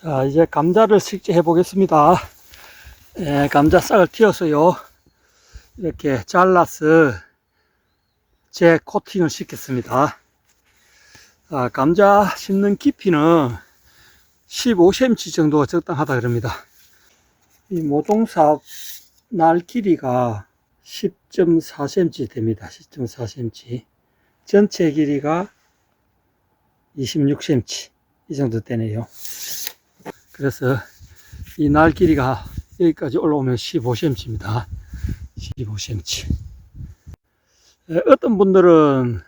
자, 이제 감자를 식재해 보겠습니다. 예, 감자 싹을 틔어서요. 이렇게 잘라서 재 코팅을 시켰습니다. 아, 감자 심는 깊이는 15cm 정도가 적당하다 그럽니다. 이 모종삽 날 길이가 10.4cm 됩니다. 10.4cm. 전체 길이가 26cm. 이 정도 되네요. 그래서 이 날 길이가 여기까지 올라오면 15cm입니다. 15cm. 에, 어떤 분들은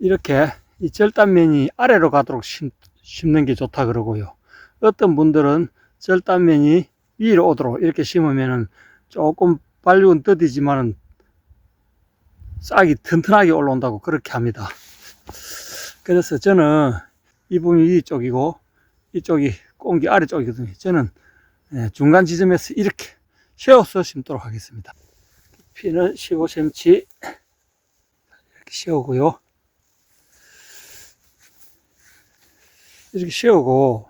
이렇게 이 절단면이 아래로 가도록 심, 심는 게 좋다 그러고요. 어떤 분들은 절단면이 위로 오도록 이렇게 심으면은 조금 발육은 더디지만은 싹이 튼튼하게 올라온다고 그렇게 합니다. 그래서 저는 이 부분이 위쪽이고 이쪽이 꽁기 아래쪽이거든요. 저는 예, 중간 지점에서 이렇게 세워서 심도록 하겠습니다. 피는 15cm 이렇게 세우고요. 이렇게 세우고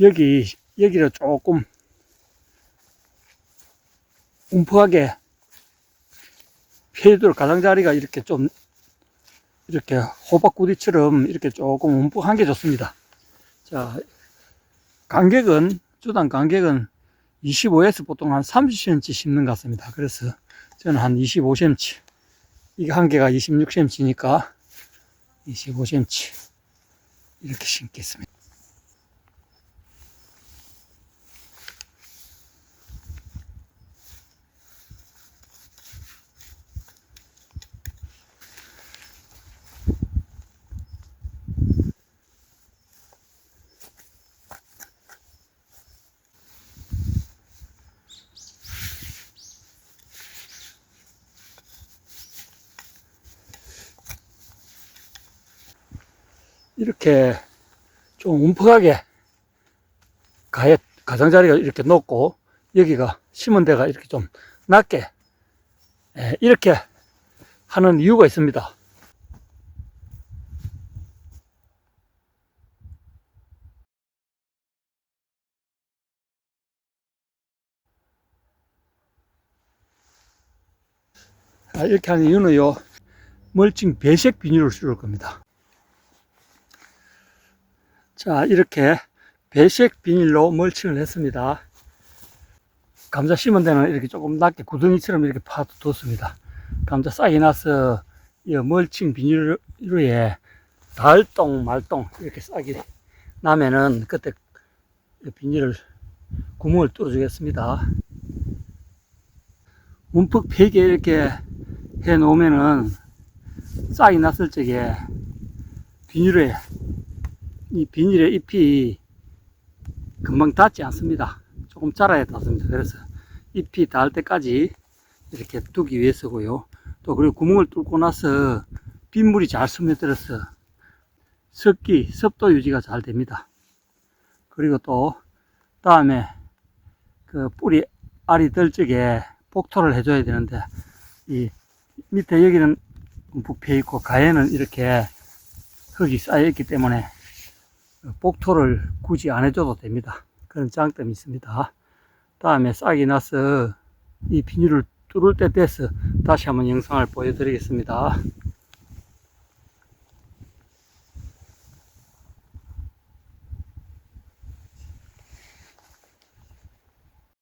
여기 여기를 조금 움푹하게 펴도록 가장자리가 이렇게 좀 이렇게 호박구디처럼 이렇게 조금 움푹한 게 좋습니다. 자, 간격은, 주당 간격은 25에서 보통 한 30cm 심는 것 같습니다. 그래서 저는 한 25cm. 이게 한 개가 26cm니까 25cm. 이렇게 심겠습니다. 이렇게 좀 움푹하게 가해, 가장자리가 이렇게 높고, 여기가 심은 데가 이렇게 좀 낮게, 예, 이렇게 하는 이유가 있습니다. 아, 이렇게 하는 이유는요, 멀칭 배색 비닐을 씌울 겁니다. 자, 이렇게 배색 비닐로 멀칭을 했습니다. 감자 심은 데는 이렇게 조금 낮게 구덩이처럼 이렇게 파뒀습니다. 감자 싹이 나서 이 멀칭 비닐로에 달동, 말동 이렇게 싹이 나면은 그때 이 비닐을 구멍을 뚫어 주겠습니다. 움푹 베게 이렇게 해 놓으면은 싹이 났을 적에 비닐에 이 비닐의 잎이 금방 닿지 않습니다. 조금 자라야 닿습니다. 그래서 잎이 닿을 때까지 이렇게 두기 위해서고요. 또 그리고 구멍을 뚫고 나서 빗물이 잘 스며들어서 습기, 습도 유지가 잘 됩니다. 그리고 또 다음에 그 뿌리 알이 들 적에 복토를 해줘야 되는데 이 밑에 여기는 부패 있고 가에는 이렇게 흙이 쌓여 있기 때문에 복토를 굳이 안 해줘도 됩니다. 그런 장점이 있습니다. 다음에 싹이 나서 이 비닐을 뚫을 때 돼서 다시 한번 영상을 보여드리겠습니다.